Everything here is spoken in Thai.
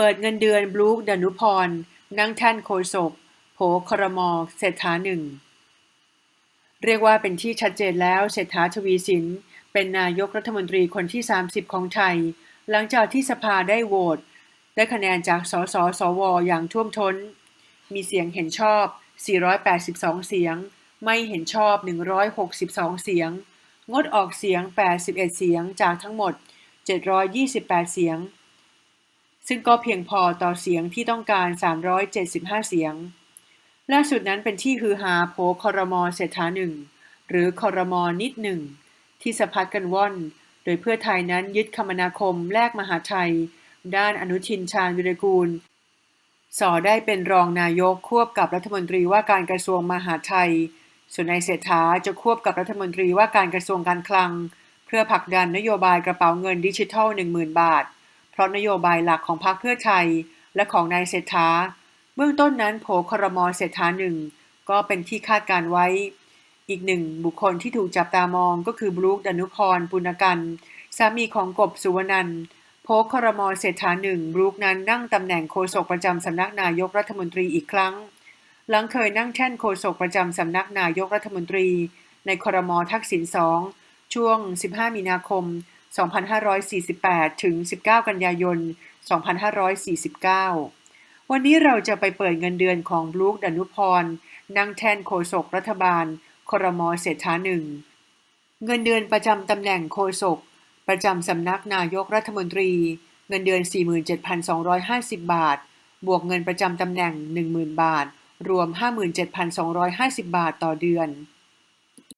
เปิดเงินเดือนบลูคดนุพร นั่งแท่นโฆษกโผครมเศรษฐาหนึ่ง เรียกว่าเป็นที่ชัดเจนแล้วเศรษฐาทวีสิน เป็นนายกรัฐมนตรีคนที่ 30 ของไทย หลังจากที่สภาได้โหวตได้คะแนนจากสสสว อย่างท่วมท้น มีเสียงเห็นชอบ 482 เสียง ไม่เห็นชอบ 162 เสียง งดออกเสียง 81 เสียงจากทั้งหมด 728 เสียง ซึ่งก็เพียงพอต่อเสียงที่ต้องการ 375 เสียง ล่าสุดนั้นเป็นที่ฮือฮาโผคอรมอเศรษฐาหนึ่งหรือคอรมอนิดหนึ่ง ที่สะพัดกันว่อน โดยเพื่อไทยนั้นยึดคมนาคมแลกมหาไทย ด้านอนุทินชาญวิรกูล สอได้เป็นรองนายกควบกับรัฐมนตรีว่าการกระทรวงมหาดไทย ส่วนนายเศรษฐาจะควบกับรัฐมนตรีว่าการกระทรวงการคลัง เพื่อผลักดันนโยบายกระเป๋าเงินดิจิทัล 10,000 บาท ราะนโยบายหลักของพรรคเพื่อไทย และของนายเศรษฐา เบื้องต้นนั้นโผครมเศรษฐาหนึ่งก็เป็นที่คาดการไว้ อีกหนึ่งบุคคลที่ถูกจับตามองก็คือบรูคดนุพรปุณกันสามีของกบสุวรรณันโพครมเศรษฐาหนึ่งบรูคนั้นนั่งตำแหน่งโฆษกประจำสำนักนายกรัฐมนตรีอีกครั้ง หลังเคยนั่งแท่นโฆษกประจำสำนักนายกรัฐมนตรี ในครมทักษิณสองช่วง 15 มีนาคม 2548 ถึง 19 กันยายน 2549 วันนี้เราจะไปเปิดเงินเดือนของบลูคดนุพร นั่งแท่นโฆษกรัฐบาล ครมเศรษฐาหนึ่ง เงินเดือนประจำตำแหน่งโฆษก ประจำสำนักนายกรัฐมนตรี เงินเดือน 47,250 บาท บวกเงินประจำตำแหน่ง 10,000 บาท รวม 57,250 บาทต่อเดือน